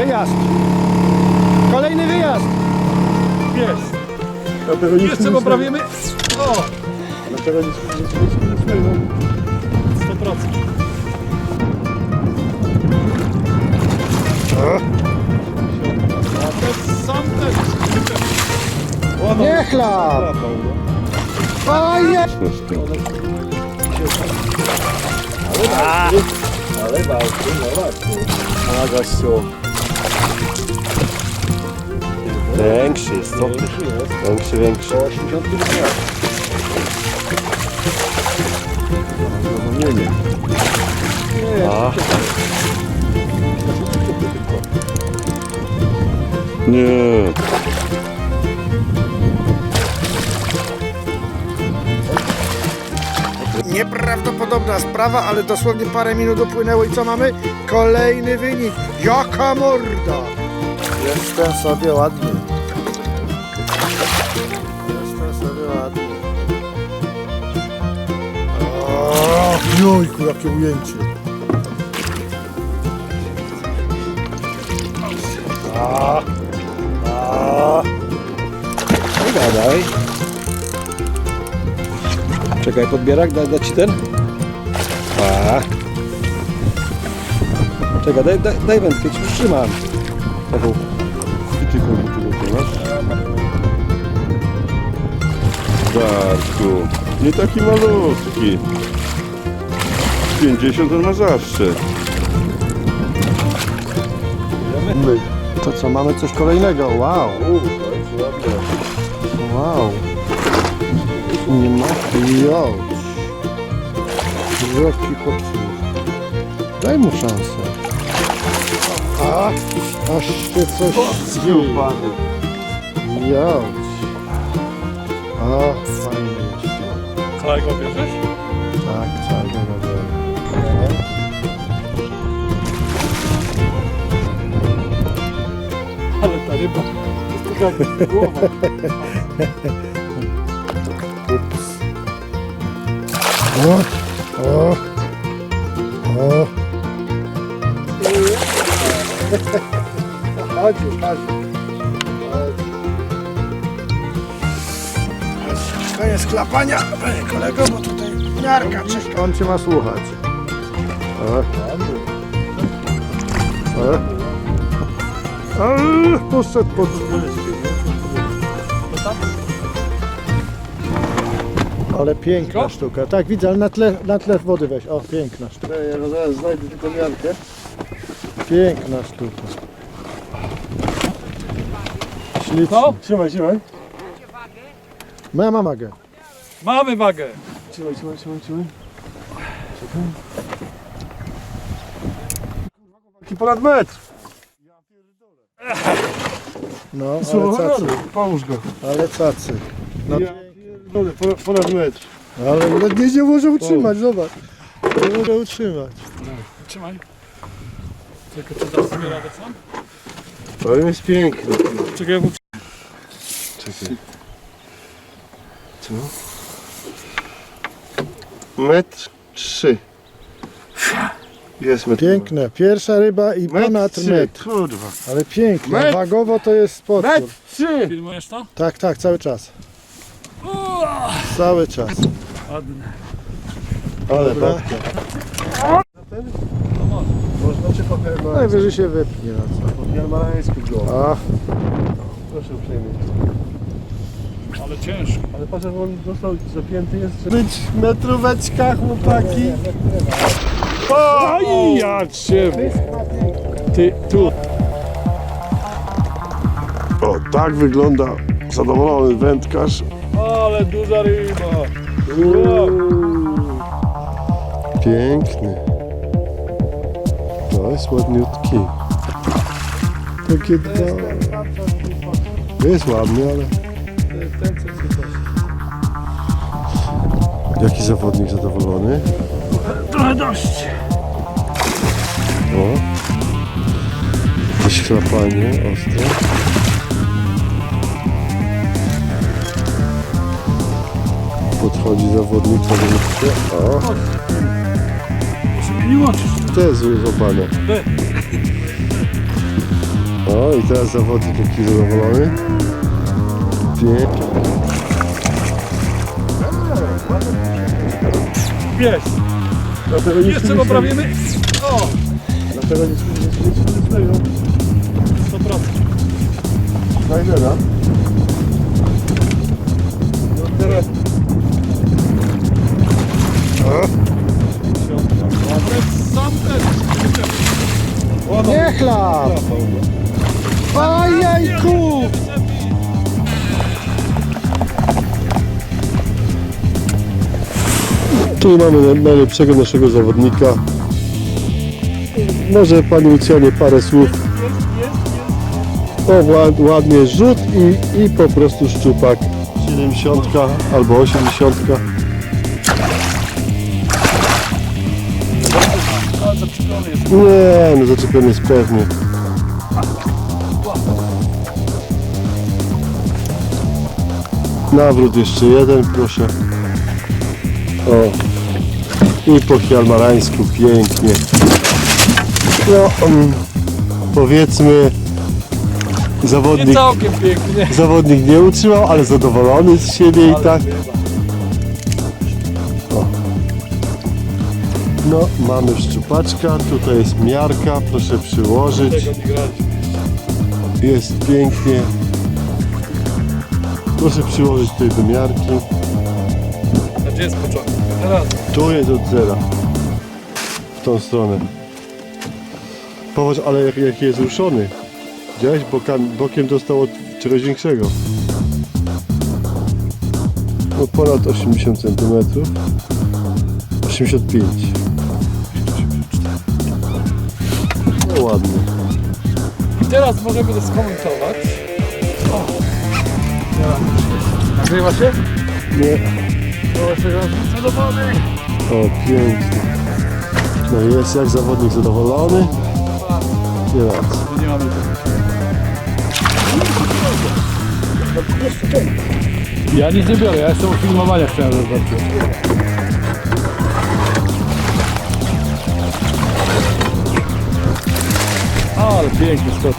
wyjazd. Kolejny wyjazd. Jest. Dlatego nic Jeszcze poprawimy. O, Dlatego nic nie zmieniło. 100%. A ten sam też. Nie chlap. Fajnie. Ale walczy, no walczy. A gościu. Większy jest, co ty? Większy, większy. 80 kg. No nie, nie. A, Nie. Nieprawdopodobna sprawa, ale dosłownie parę minut upłynęło i co mamy? Kolejny wynik. Jaka morda! Jestem sobie ładny. Jestem sobie ładny. O, jojku, jakie ujęcie. A, a. nie gadaj. Czekaj, podbierak, da, da ci ten? A. Czekaj, daj, daj, daj wędkę, ci trzymam. Taką. Ty komu przygotowasz? Darku, nie taki malutki. 50 on ma zawsze. To co, mamy coś kolejnego. Wow, wow. Nie ma? Jo. Jaki chłopcy. Daj mu szansę. A, aż się coś dzieje. Jo. A, fajnie jest. Całego bierzesz? Tak, całego robię. Ale ta ryba jest taka głowa. O, o, o. Chodź, chodź. Koniec klapania, panie kolego, bo tutaj miarka czeka. On cię ma słuchać. O. O. O, Poszedł pod... Ale piękna sztuka. Tak, widzę, ale na tle, na tle wody weź. O, piękna sztuka. Ja zaraz znajdę tylko miarkę. Piękna sztuka. Ślicznie. Co? Trzymaj, trzymaj. Moja mama go. Mamy wagę. Trzymaj, trzymaj, trzymaj, trzymaj. Taki ponad metr. No, ale Słuchaj, cacy. pomóż go. Ale cacy. No, Ja pierdolę, ponad, ponad metr. ale ledwie nie może utrzymać, zobacz. Nie może utrzymać. Trzymaj. Tylko czy dasz sobie radę sam? Ale jest piękny. Czekaj, ja Czekaj. Co? Metr trzy. Jest metr. Piękne. Pierwsza ryba i Metr ponad trzy, metr. kurwa. Ale piękne. Metr. Wagowo to jest potwór. Metr trzy! filmujesz to? Tak, tak, cały czas. Cały czas. Ładne. Ale Dobra. babka. No może. Można czy po hermalańsku? Najwyżej się wypnie. No co. Po hermalańsku go. A, Proszę uprzejmie. Ale ciężko. Ale patrz, jak on został zapięty jest. Być metróweczka, chłopaki. Aj, ja cię. Ty, tu. O, tak wygląda zadowolony wędkarz. Ale duża ryba. Piękny. No, jest ładniutki. Takie dwa. Jest ładny, ale... Ten co się Jaki zawodnik zadowolony? Trochę dość. O. Wyślapanie ostre. Podchodzi zawodnik, zawodnik. O, Muszę mnie nie łączyć. Jest złapane. O, i teraz zawodnik jaki zadowolony. Pięknie. Pies. Dlatego nie Jeszcze poprawimy. O! Dlatego nie słyszę 100%. Snydera. No teraz O, chlap! Ajajku! Tu mamy najlepszego naszego zawodnika. Może Panie Lucjanie parę słów. O, ład- ładnie rzut i, i po prostu szczupak. 70 albo 80. zaczepiony jest. Nie, no zaczepiony jest pewnie. Nawrót jeszcze jeden, proszę. O. I po hialmarańsku pięknie. No, mm, powiedzmy, Nie zawodnik, całkiem pięknie. zawodnik nie utrzymał, ale zadowolony z siebie i tak. No, mamy szczupaczka, tutaj jest miarka, proszę przyłożyć. Jest pięknie. Proszę przyłożyć tutaj do miarki. A gdzie jest początek? Teraz. Tu jest od zera. W tą stronę. Popatrz, ale jak, jak jest ruszony. Widziałeś? Bokiem, bokiem dostał od czegoś większego. No ponad 80 cm. 85. Ładnie. I teraz możemy to skomentować. O. Teraz. Nagrywa się? Nie. Zadowolony. O, pięknie. No jest jak zawodnik zadowolony. Nie raz. Nie mamy. Ja nic nie biorę, ja jestem u filmowania chciałem zobaczyć. Ale piękny skok.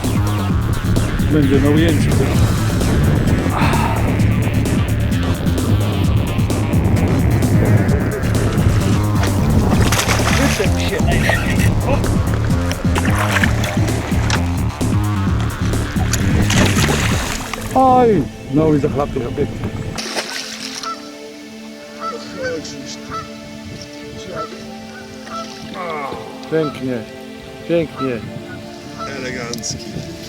Będzie na ujęciu. Oj, no i zachlapie pięknie. Pięknie, pięknie. Elegancki.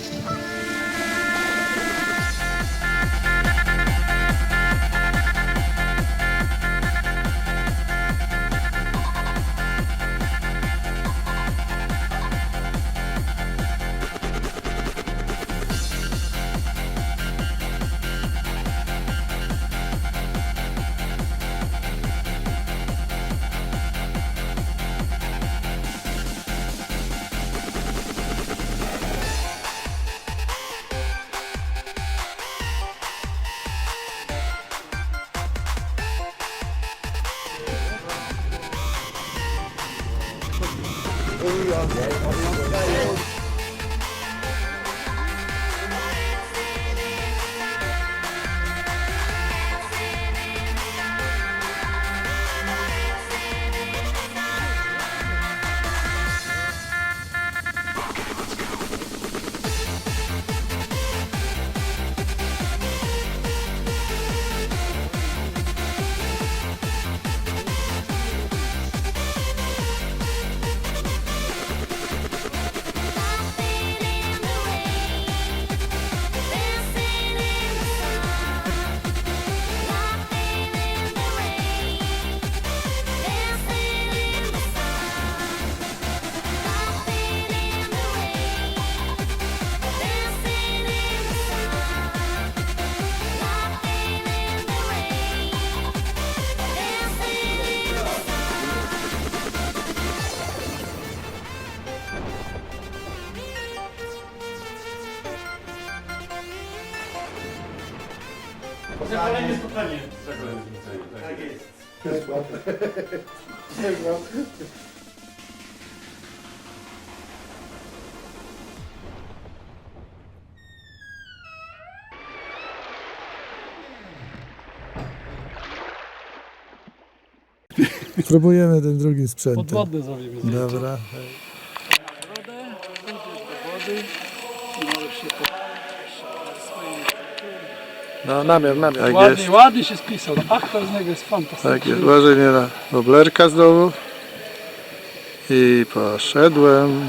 Uyuyor. Uyuyor. Kolejne spotkanie. Tak, tak jest. Też łapę. Próbujemy ten drugi sprzęt. Podwodny zrobimy. Dobra. Wodę, wody, może się no namiar, namiar. Tak ładnie, jest. ładnie się spisał. Aktor z niego jest fantastyczny. Tak jest, uważaj na woblerka znowu. I poszedłem.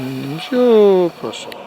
Siu, poszedł.